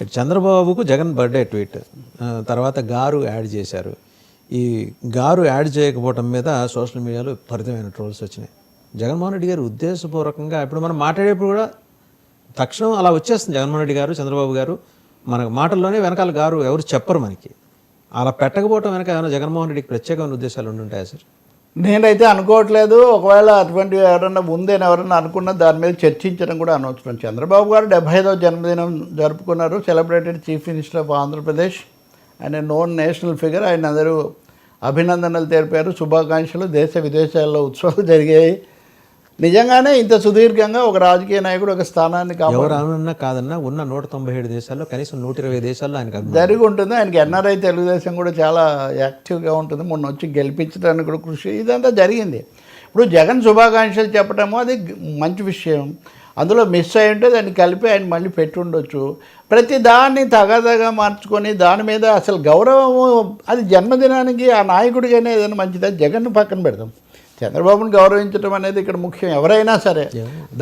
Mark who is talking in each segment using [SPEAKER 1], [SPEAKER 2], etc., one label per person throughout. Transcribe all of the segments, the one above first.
[SPEAKER 1] ఇటు చంద్రబాబుకు Jagan birthday tweet. తర్వాత గారు యాడ్ చేశారు. ఈ గారు యాడ్ చేయకపోవటం మీద సోషల్ మీడియాలో విపరీతమైన ట్రోల్స్ వచ్చినాయి. జగన్మోహన్ రెడ్డి గారు ఉద్దేశపూర్వకంగా ఇప్పుడు మనం మాట్లాడేప్పుడు కూడా తక్షణం అలా వచ్చేస్తుంది జగన్మోహన్ రెడ్డి గారు చంద్రబాబు గారు. మన మాటల్లోనే వెనకాల గారు ఎవరు చెప్పరు మనకి. అలా పెట్టకపోవటం వెనక ఏమైనా జగన్మోహన్ రెడ్డికి ప్రత్యేకమైన ఉద్దేశాలు ఉండుంటాయా సార్?
[SPEAKER 2] నేనైతే అనుకోవట్లేదు. ఒకవేళ అటువంటి ఎవరన్నా ఉందని ఎవరన్నా అనుకున్నా దాని మీద చర్చించడం కూడా అనవసరం. చంద్రబాబు గారు డెబ్బై ఐదవ జన్మదినం జరుపుకున్నారు. Celebrated chief minister of Andhra Pradesh ఆయన నోన్ నేషనల్ ఫిగర్ ఆయన అందరూ అభినందనలు తెలిపారు. శుభాకాంక్షలు. దేశ విదేశాల్లో ఉత్సవాలు జరిగాయి. నిజంగానే ఇంత సుదీర్ఘంగా ఒక రాజకీయ నాయకుడు ఒక స్థానాన్ని కాపాడు.
[SPEAKER 1] ఎవరు అనన్నా కాదన్నా ఉన్న నూట తొంభై ఏడు దేశాల్లో కనీసం నూట ఇరవై దేశాల్లో ఆయనకు.
[SPEAKER 2] జరిగి ఉంటుంది. ఆయనకి ఎన్ఆర్ఐ తెలుగుదేశం కూడా చాలా యాక్టివ్గా ఉంటుంది. మొన్న వచ్చి గెలిపించడానికి కూడా కృషి. ఇదంతా జరిగింది. ఇప్పుడు జగన్ శుభాకాంక్షలు చెప్పడము అది మంచి విషయం. అందులో మిస్ అయి ఉంటే దాన్ని కలిపి ఆయన మళ్ళీ పెట్టుండొచ్చు. ప్రతి దాన్ని తగదగా మార్చుకొని దాని మీద అసలు గౌరవము అది జన్మదినానికి ఆ నాయకుడికైనా ఏదైనా మంచిదా? జగన్ పక్కన పెడదాం. చంద్రబాబుని గౌరవించడం అనేది ఇక్కడ ముఖ్యం. ఎవరైనా సరే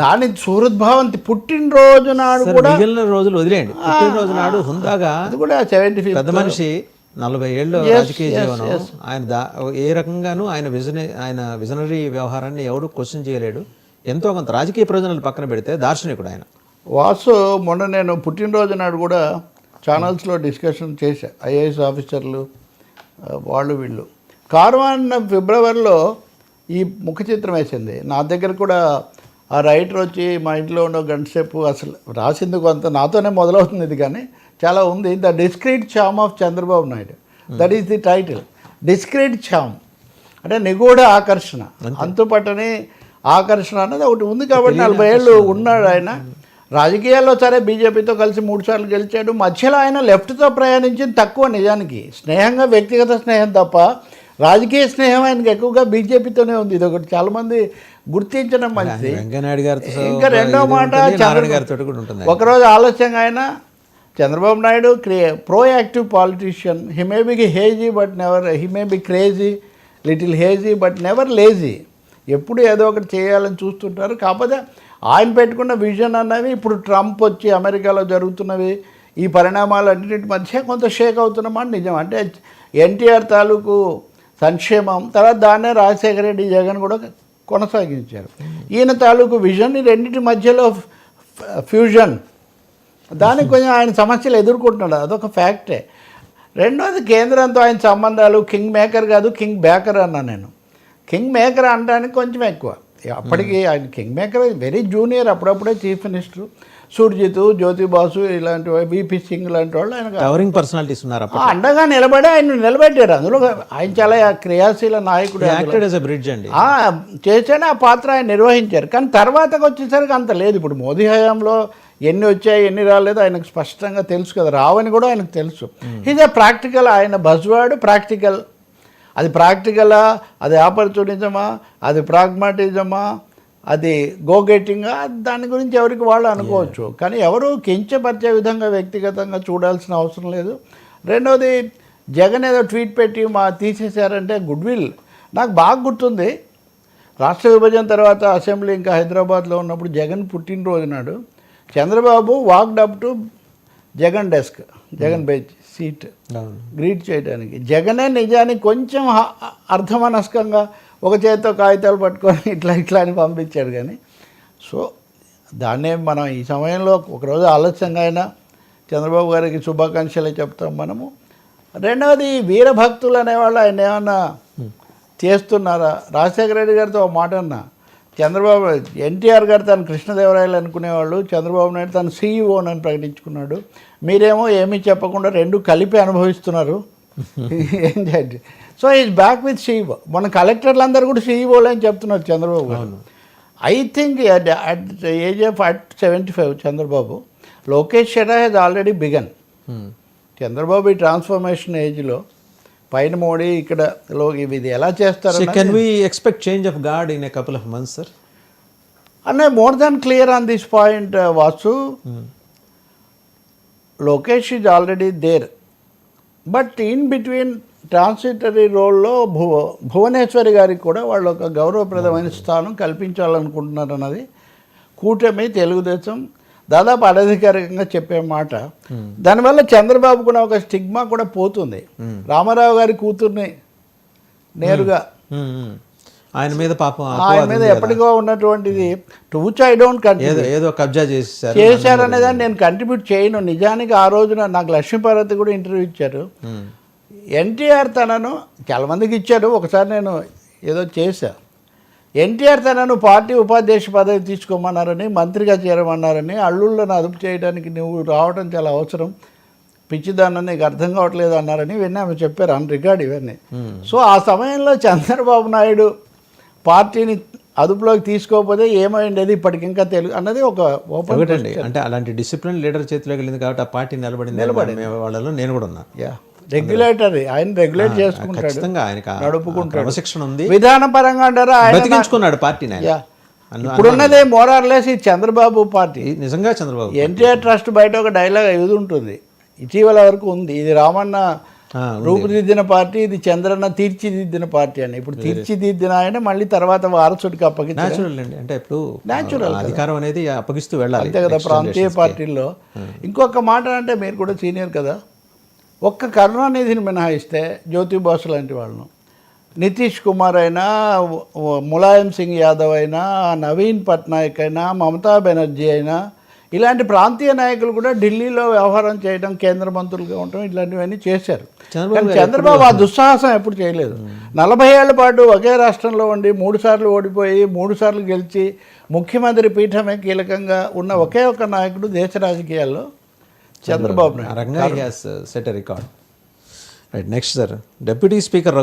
[SPEAKER 2] దాని సూరద్భావం పుట్టినరోజు నాడు కూడా
[SPEAKER 1] మిగిలిన రోజులు వదిలేయండి. పుట్టినరోజు నాడు హుందాగా
[SPEAKER 2] అది కూడా సెవెంటీ
[SPEAKER 1] పెద్ద మనిషి నలభై ఏళ్ళు రాజకీయ జీవనం. ఆయన దా ఏ రకంగానూ ఆయన విజన ఆయన విజనరీ వ్యవహారాన్ని ఎవడు క్వశ్చన్ చేయలేడు. ఎంతో కొంత రాజకీయ ప్రయోజనాలు పక్కన పెడితే దార్శనికుడు ఆయన.
[SPEAKER 2] వాసు మొన్న నేను పుట్టినరోజు నాడు కూడా ఛానల్స్లో డిస్కషన్ చేశా. ఐఏఎస్ ఆఫీసర్లు వాళ్ళు వీళ్ళు. కార్వాన్ ఫిబ్రవరిలో ఈ ముఖ చిత్రం వేసింది. నా దగ్గర కూడా ఆ రైటర్ వచ్చి మా ఇంట్లో ఉన్న గంట సేపు అసలు రాసింది కొంత నాతోనే మొదలవుతుంది ఇది కానీ చాలా ఉంది. The discreet charm of Chandrababu Naidu. That is the title discreet charm. అంటే నిగూఢ ఆకర్షణ. అంతుపట్టని ఆకర్షణ అన్నది ఒకటి ఉంది కాబట్టి నలభై ఏళ్ళు ఉన్నాడు ఆయన. రాజకీయాల్లో సరే బీజేపీతో కలిసి మూడు సార్లు గెలిచాడు. మధ్యలో ఆయన లెఫ్ట్తో ప్రయాణించింది తక్కువ నిజానికి. స్నేహంగా వ్యక్తిగత స్నేహం తప్ప రాజకీయ స్నేహం ఆయనకి ఎక్కువగా బీజేపీతోనే ఉంది. ఇది ఒకటి చాలామంది గుర్తించడం మంచిది.
[SPEAKER 1] వెంకయ్యనాయుడు గారితో
[SPEAKER 2] ఇంకా రెండో మాట
[SPEAKER 1] గారితో కూడా ఉంటుంది
[SPEAKER 2] ఒకరోజు ఆలస్యంగా ఆయన Chandrababu Naidu క్రియే proactive politician he may be hazy but never he may be crazy little hazy but never lazy ఎప్పుడు ఏదో ఒకటి చేయాలని చూస్తుంటారు. కాకపోతే ఆయన పెట్టుకున్న విజన్ అన్నవి ఇప్పుడు ట్రంప్ వచ్చి అమెరికాలో జరుగుతున్నవి ఈ పరిణామాలన్నింటి మధ్య కొంత షేక్ అవుతున్నమాట నిజం. అంటే ఎన్టీఆర్ తాలూకు సంక్షేమం. తర్వాత దాన్నే రాజశేఖర రెడ్డి జగన్ కూడా కొనసాగించారు. ఈయన తాలూకు విజన్ రెండింటి మధ్యలో ఫ్యూజన్. దానికి కొంచెం ఆయన సమస్యలు ఎదుర్కొంటున్నాడు. అదొక ఫ్యాక్టే. రెండోది కేంద్రంతో ఆయన సంబంధాలు కింగ్ మేకర్ కాదు కింగ్ బేకర్ అన్నా నేను. కింగ్ మేకర్ అనడానికి కొంచెం ఎక్కువ. అప్పటికి ఆయన కింగ్ మేకర్ వెరీ జూనియర్ అప్పుడప్పుడే చీఫ్ మినిస్టర్. సుర్జిత్ జ్యోతి బాసు ఇలాంటి బీపీ సింగ్ లాంటి వాళ్ళు ఆయన
[SPEAKER 1] టవరింగ్ పర్సనాలిటీస్ ఉన్నారు
[SPEAKER 2] అండగా నిలబడి ఆయన నిలబెట్టారు. అందులో ఆయన చాలా క్రియాశీల నాయకుడు
[SPEAKER 1] బ్రిడ్జ్ అండి.
[SPEAKER 2] ఆ, చేస్తేనే ఆ పాత్ర ఆయన నిర్వహించారు. కానీ తర్వాతకు వచ్చేసరికి అంత లేదు. ఇప్పుడు మోదీ హయాంలో ఎన్ని వచ్చాయి ఎన్ని రాలేదు ఆయనకు స్పష్టంగా తెలుసు కదా. రావని కూడా ఆయనకు తెలుసు. ఇది ప్రాక్టికల్ ఆయన బజ్వాడు ప్రాక్టికల్ అది ప్రాక్టికలా అది ఆపర్చునిజమా అది ప్రాగ్మాటిజమా అది గో గెట్టింగా దాని గురించి ఎవరికి వాళ్ళు అనుకోవచ్చు. కానీ ఎవరు కించపరిచే విధంగా వ్యక్తిగతంగా చూడాల్సిన అవసరం లేదు. రెండోది జగన్ ఏదో ట్వీట్ పెట్టి మా తీసేశారంటే గుడ్ విల్. నాకు బాగా గుర్తుంది. రాష్ట్ర విభజన తర్వాత అసెంబ్లీ ఇంకా హైదరాబాద్లో ఉన్నప్పుడు జగన్ పుట్టినరోజు నాడు Chandrababu walked up to Jagan desk Jagan bench seat. Greet చేయడానికి. జగనే నిజానికి కొంచెం అర్ధమనస్కంగా ఒక చేతితో కాగితాలు పట్టుకొని ఇట్లా ఇట్లా అని పంపించాడు కానీ. సో దాన్నే మనం ఈ సమయంలో ఒకరోజు ఆలస్యంగా అయినా చంద్రబాబు గారికి శుభాకాంక్షలే చెప్తాం మనము. రెండవది వీరభక్తులు అనేవాళ్ళు ఆయన ఏమన్నా చేస్తున్నారా? రాజశేఖర రెడ్డి గారితో ఒక మాట అన్నా. చంద్రబాబు ఎన్టీఆర్ గారు తను కృష్ణదేవరాయలు అనుకునేవాళ్ళు చంద్రబాబు నాయుడు తను సీఈఓ అని ప్రకటించుకున్నాడు. మీరేమో ఏమీ చెప్పకుండా రెండు కలిపి అనుభవిస్తున్నారు. ఏం చేయండి so is back with CEO మన కలెక్టర్లు అందరూ కూడా సీఈఓలు అని చెప్తున్నారు Chandrababu garu. I think at the age of at seventy five Chandrababu Lokesh shadow has already begun. Chandrababu ఈ ట్రాన్స్ఫర్మేషన్ ఏజ్లో పైన మోడీ ఇక్కడ ఇది ఎలా చేస్తారు
[SPEAKER 1] can we expect change of guard in a couple of months sir
[SPEAKER 2] అన్న more than clear on this point Vasu Lokesh is already there but in between transitory రోల్లో భువ భువనేశ్వరి గారికి కూడా వాళ్ళు ఒక గౌరవప్రదమైన స్థానం కల్పించాలనుకుంటున్నారు అన్నది కూటమి తెలుగుదేశం దాదాపు అనధికారికంగా చెప్పే మాట. దానివల్ల చంద్రబాబు కూడా ఒక స్టిగ్మా కూడా పోతుంది. రామారావు గారి కూతుర్ని నేరుగా
[SPEAKER 1] ఉమ్. ఆయన మీద పాపం
[SPEAKER 2] ఆయన మీద. ఎప్పటికో ఉన్నటువంటిది. టు విచ్ ఐ డోంట్
[SPEAKER 1] ఏదో ఏదో కబ్జా చేసేసారు
[SPEAKER 2] చేశారనే దాన్ని నేను కంట్రిబ్యూట్ చేయను. నిజానికి ఆ రోజున నాకు లక్ష్మీపార్వతి కూడా ఇంటర్వ్యూ ఇచ్చారు. ఎన్టీఆర్ తనను చాలా మందికి ఇచ్చారు. ఒకసారి నేను ఏదో చేశా. ఎన్టీఆర్ తనను పార్టీ ఉపాధ్యక్ష పదవి తీసుకోమన్నారని మంత్రిగా చేరమన్నారని అల్లుళ్ళను అదుపు చేయడానికి నువ్వు రావడం చాలా అవసరం. పిచ్చిదాన్ని నీకు అర్థం కావట్లేదు అన్నారని ఇవన్నీ ఆమె చెప్పారు. అన్ రికార్డ్ ఇవన్నీ సో ఆ సమయంలో చంద్రబాబు నాయుడు పార్టీని అదుపులోకి తీసుకోకపోతే ఏమైండేది ఇప్పటికింకా తెలుగు అన్నది ఒక
[SPEAKER 1] ఒకటండి అంటే అలాంటి డిసిప్లిన్ లీడర్ చేతిలోకి వెళ్ళింది కాబట్టి ఆ పార్టీ నిలబడింది నిలబడి వాళ్ళలో నేను కూడా ఉన్నా.
[SPEAKER 2] యా. రెగ్యులేటరీ ఆయన రెగ్యులేట్ చేసుకుంటాడు.
[SPEAKER 1] ఖచ్చితంగా ఆయనకు ఆ- ఆ
[SPEAKER 2] నడుపుకుంటాడు.
[SPEAKER 1] క్రమశిక్షణ ఉంది.
[SPEAKER 2] విధాన పరంగా అంటారా ఆయన
[SPEAKER 1] బతికించుకున్నాడు పార్టీని ఆయన.
[SPEAKER 2] ఇప్పుడున్నదే మోరార్లెస్ ఈ చంద్రబాబు పార్టీ.
[SPEAKER 1] నిజంగా చంద్రబాబు
[SPEAKER 2] ఎన్టీఆర్ ట్రస్ట్ బయట ఒక డైలాగ్ ఇది ఉంటుంది. ఇటీవల వరకు ఉంది. ఇది రామన్న రూపుదిద్దిన పార్టీ ఇది చంద్రన్న తీర్చిదిద్దిన పార్టీ అని ఇప్పుడు తీర్చిదిద్దిన ఆయన మళ్ళీ తర్వాత వారసుడికి
[SPEAKER 1] న్యాచురల్ అండి. అంటే ఇప్పుడు ఆ అధికారం అనేది అప్పగిస్తూ వెళ్ళాలి
[SPEAKER 2] అంతే కదా ప్రాంతీయ పార్టీల్లో. ఇంకొక మాట అంటే మీరు కూడా సీనియర్ కదా. ఒక్క కరుణానిధిని మినహాయిస్తే జ్యోతి బాసు లాంటి వాళ్ళను. నితీష్ కుమార్ అయినా ములాయం సింగ్ యాదవ్ అయినా నవీన్ పట్నాయక్ అయినా మమతా బెనర్జీ అయినా ఇలాంటి ప్రాంతీయ నాయకులు కూడా ఢిల్లీలో వ్యవహారం చేయడం కేంద్ర మంత్రులుగా ఉండటం ఇట్లాంటివన్నీ చేశారు.
[SPEAKER 1] చంద్రబాబు
[SPEAKER 2] కానీ చంద్రబాబు ఆ దుస్సాహసం ఎప్పుడు చేయలేదు. నలభై ఏళ్ళ పాటు ఒకే రాష్ట్రంలో ఉండి మూడు సార్లు ఓడిపోయి మూడు సార్లు గెలిచి ముఖ్యమంత్రి పీఠమే కీలకంగా ఉన్న ఒకే ఒక నాయకుడు దేశ రాజకీయాల్లో చంద్రబాబు నాయుడు
[SPEAKER 1] ఆ రకంగా set record right next sir deputy speaker